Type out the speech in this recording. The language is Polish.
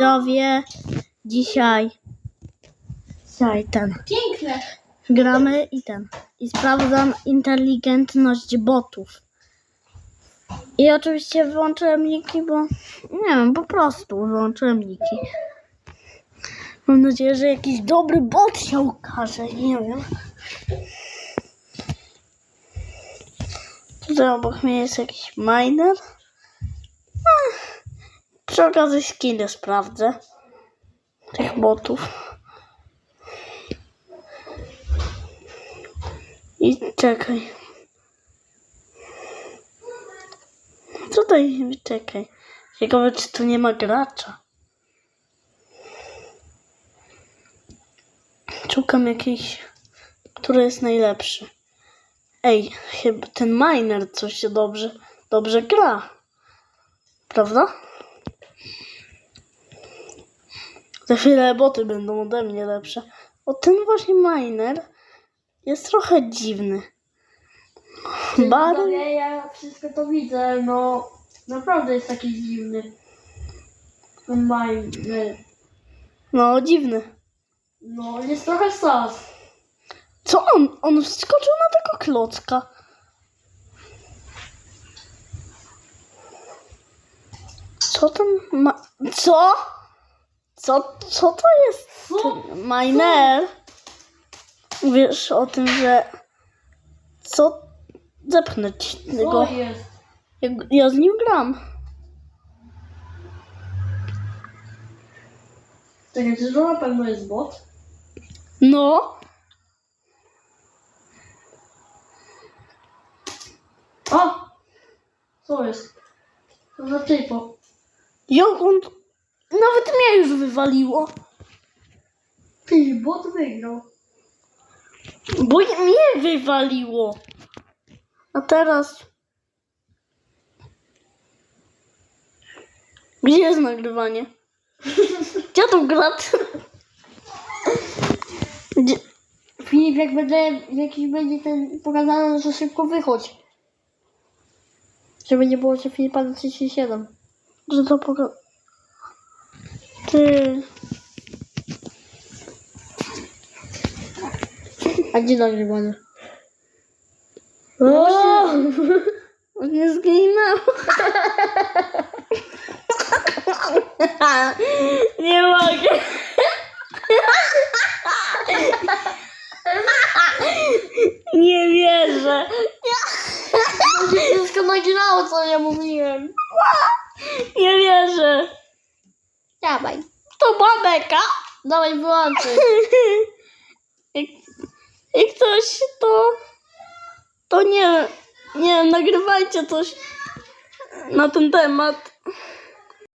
Widzowie, dzisiaj, dzisiaj ten, Piękne. gramy i ten, i sprawdzam inteligentność botów. I oczywiście wyłączyłem niki, bo nie wiem, po prostu wyłączyłem niki. Mam nadzieję, że jakiś dobry bot się ukaże, nie wiem. Tutaj obok mnie jest jakiś miner. Przy okazji skiny sprawdzę. Tych botów. I czekaj. Tutaj, czekaj. Ciekawe, czy tu nie ma gracza. Szukam jakiejś, który jest najlepszy. Ej, chyba ten miner coś się dobrze, dobrze gra. Prawda? Za chwilę boty będą ode mnie lepsze. O, ten właśnie miner jest trochę dziwny. Bar... Widzowie, ja wszystko to widzę, no naprawdę jest taki dziwny. Ten Majny. No, dziwny. No, jest trochę sas. Co on? On wskoczył na tego klocka. Co ten ma... Co? Co, co to jest ten miner? Wiesz o tym, że... Co? Zepchnę ci go. Co jest? Ja, ja z nim gram. Czekaj, czy to na pewno jest bot? No. O! Co jest? To za typo. Jak on... Nawet mnie już wywaliło. Ty, bot wygrał. Bo mnie wywaliło. A teraz. Gdzie jest nagrywanie? Gdzie to grać? Gdzie? Filip, jak będę, jakiś będzie ten pokazany, to szybko wychodź. Żeby nie było, że Filipa na 37. Że to poka... Ty... A gdzie nagrywanie? O! On nie zginął. Nie mogę. Nie wierzę. To się wszystko nagrało, co ja mówiłem. Nie wierzę. Dawaj. To babeka. Dawaj, wyłączaj. Jak, jak coś, to... To nie... Nie nagrywajcie coś na ten temat.